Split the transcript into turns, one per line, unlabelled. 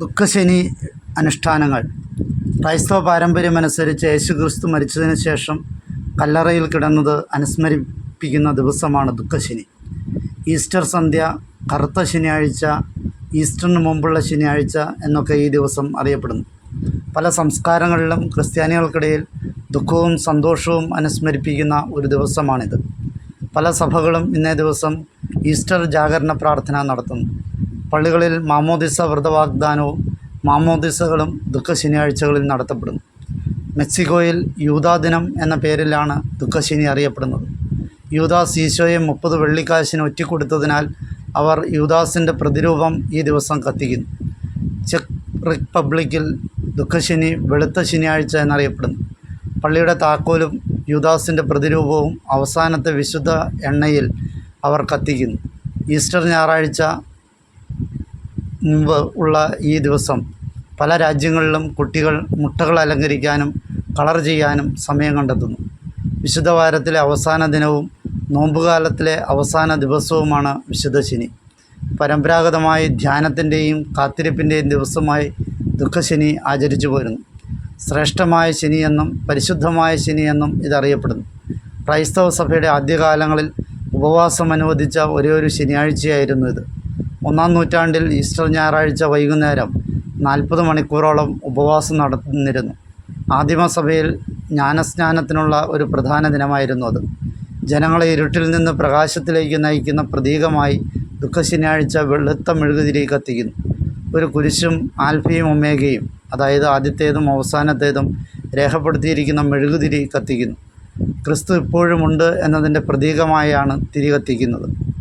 ദുഃഖശനി അനുഷ്ഠാനങ്ങൾ. ക്രൈസ്തവ പാരമ്പര്യമനുസരിച്ച് യേശുക്രിസ്തു മരിച്ചതിന് ശേഷം കല്ലറയിൽ കിടന്നത് അനുസ്മരിപ്പിക്കുന്ന ദിവസമാണ് ദുഃഖശനി. ഈസ്റ്റർ സന്ധ്യ കറുത്ത ശനിയാഴ്ച ഈസ്റ്ററിന് മുമ്പുള്ള ശനിയാഴ്ച എന്നൊക്കെ ഈ ദിവസം അറിയപ്പെടുന്നു. പല സംസ്കാരങ്ങളിലും ക്രിസ്ത്യാനികൾക്കിടയിൽ ദുഃഖവും സന്തോഷവും അനുസ്മരിപ്പിക്കുന്ന ഒരു ദിവസമാണിത്. പല സഭകളും ഇന്നേ ദിവസം ഈസ്റ്റർ ജാഗരണ പ്രാർത്ഥന നടത്തുന്നു. പള്ളികളിൽ മാമോദിസ വ്രതവാഗ്ദാനവും മാമോദിസകളും ദുഃഖ ശനിയാഴ്ചകളിൽ നടത്തപ്പെടുന്നു. മെക്സിക്കോയിൽ യൂതാദിനം എന്ന പേരിലാണ് ദുഃഖശനി അറിയപ്പെടുന്നത്. യൂദാസ് ഈശോയെ മുപ്പത് വെള്ളിക്കാശിന് ഒറ്റിക്കൊടുത്തതിനാൽ അവർ യൂദാസിന്റെ പ്രതിരൂപം ഈ ദിവസം കത്തിക്കുന്നു. ചെക്ക് റിപ്പബ്ലിക്കിൽ ദുഃഖശനി വെളുത്ത ശനിയാഴ്ച എന്നറിയപ്പെടുന്നു. പള്ളിയുടെ താക്കോലും യൂദാസിന്റെ പ്രതിരൂപവും അവസാനത്തെ വിശുദ്ധ എണ്ണയിൽ അവർ കത്തിക്കുന്നു. ഈസ്റ്റർ ഞായറാഴ്ച മുമ്പ് ഉള്ള ഈ ദിവസം പല രാജ്യങ്ങളിലും കുട്ടികൾ മുട്ടകൾ അലങ്കരിക്കാനും കളർ ചെയ്യാനും സമയം കണ്ടെത്തുന്നു. വിശുദ്ധ വാരത്തിലെ അവസാന ദിനവും നോമ്പുകാലത്തിലെ അവസാന ദിവസവുമാണ് വിശുദ്ധ ശനി. പരമ്പരാഗതമായി ധ്യാനത്തിന്റെയും കാത്തിരിപ്പിന്റെയും ദിവസമായി ദുഃഖശനി ആചരിച്ചു പോരുന്നു. ശ്രേഷ്ഠമായ ശനിയെന്നും പരിശുദ്ധമായ ശനിയെന്നും ഇതറിയപ്പെടുന്നു. ക്രൈസ്തവ സഭയുടെ ആദ്യകാലങ്ങളിൽ ഉപവാസം അനുവദിച്ച ഒരേ ഒരു ശനിയാഴ്ചയായിരുന്നു ഇത്. ഒന്നാം നൂറ്റാണ്ടിൽ ഈസ്റ്റർ ഞായറാഴ്ച വൈകുന്നേരം നാൽപ്പത് മണിക്കൂറോളം ഉപവാസം നടന്നിരുന്നു. ആദിമസഭയിൽ ജ്ഞാനസ്നാനത്തിനുള്ള ഒരു പ്രധാന ദിനമായിരുന്നു അത്. ജനങ്ങളെ ഇരുട്ടിൽ നിന്ന് പ്രകാശത്തിലേക്ക് നയിക്കുന്ന പ്രതീകമായി ദുഃഖശനിയാഴ്ച വെളുത്ത മെഴുകുതിരി കത്തിക്കുന്നു. ഒരു കുരിശും ആൽഫയും ഒമേഗയും അതായത് ആദ്യത്തേതും അവസാനത്തേതും രേഖപ്പെടുത്തിയിരിക്കുന്ന മെഴുകുതിരി കത്തിക്കുന്നു. ക്രിസ്തു ഇപ്പോഴുമുണ്ട് എന്നതിന്റെ പ്രതീകമായാണ് തിരി കത്തിക്കുന്നത്.